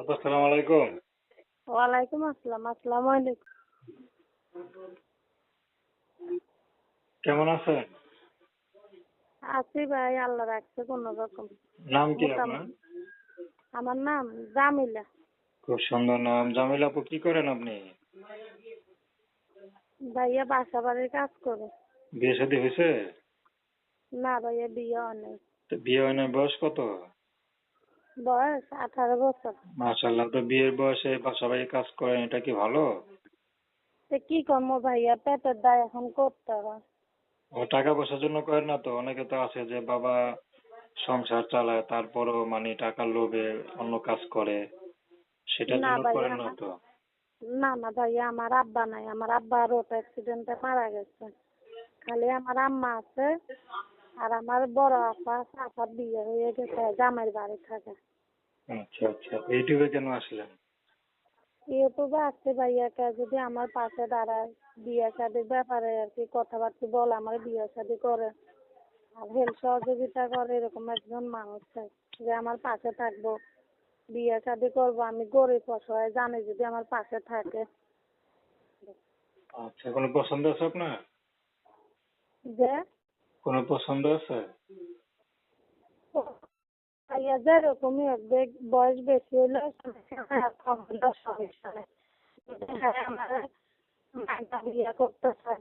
আপু আসসালামু আলাইকুম। ওয়ালাইকুম আসসালাম আসসালামু আলাইকুম। কেমন আছেন? আছি ভাই আল্লাহ রাখছে কোনো রকম। নাম কি আপনার? আমার নাম জামিলা। খুব সুন্দর নাম। জামিল আপু কি করেন আপনি? ভাইয়া বাসা বাড়ির কাজ করে। বিয়ে শাদী হয়েছে? না ভাইয়া বিয়ে তো বিয়ে হয় বয়স কত? বয়স আঠারো বছর। মাশাল্লাহ তো বিয়ের বয়সে বাসা বাড়ি কাজ করেন এটা কি ভালো? তো কি করব ভাইয়া পেটের দায় এখন করতে হয় ও টাকা পয়সার জন্য করেন না তো? অনেকে তো আছে যে বাবা সংসার চালায় তারপরও মানে টাকার লোভে অন্য কাজ করে। সেটার না জন্য ভাই, করেন না আমার- তো? না না ভাইয়া আমার আব্বা নাই। আমার আব্বা রোড অ্যাক্সিডেন্টে মারা গেছে। খালি আমার আম্মা আছে। আর আমার বড় আপা আপার বিয়ে হয়ে গেছে জামাইয়ের বাড়ি থাকে। আচ্ছা আচ্ছা। ইউটিউবে কেন আসলেন? ইউটিউবে ভাইয়াকে যদি আমার পাশে দাঁড়ায় বিয়ে শাদির ব্যাপারে আর কি কথাবার্তা বলে আমার বিয়ে শাদি করে। আর হেল্প সহযোগিতা করে এরকম একজন মানুষ চাই যে আমার পাশে থাকব বিয়ে শাদি করব আমি গরিব অসহায় জানি যদি আমার পাশে থাকে। আচ্ছা কোনো পছন্দ আছে আপনার? যে কোনো পছন্দ আছে? বয়স বেশি হলে কম সমস্যা নেই। হ্যাঁ বিয়ে করতে চাই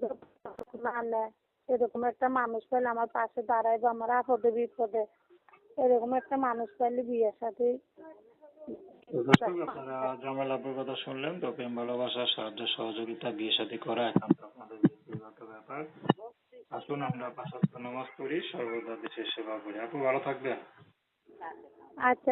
এরকম একটা মানুষ পেলে আমার পাশে দাঁড়াইবে আমার আপদে বিপদে। এরকম একটা মানুষ পেলে বিয়ের সাথে জামাল কথা শুনলেন তো প্রেম ভালোবাসা সাহায্য সহযোগিতা বিয়ে শাদী করা একান্ত আপনাদের ব্যক্তিগত ব্যাপার। আসুন আমরা ওয়াক্ত পড়ি সর্বদা দেশের সেবা করি। আপু ভালো থাকবেন। আচ্ছা।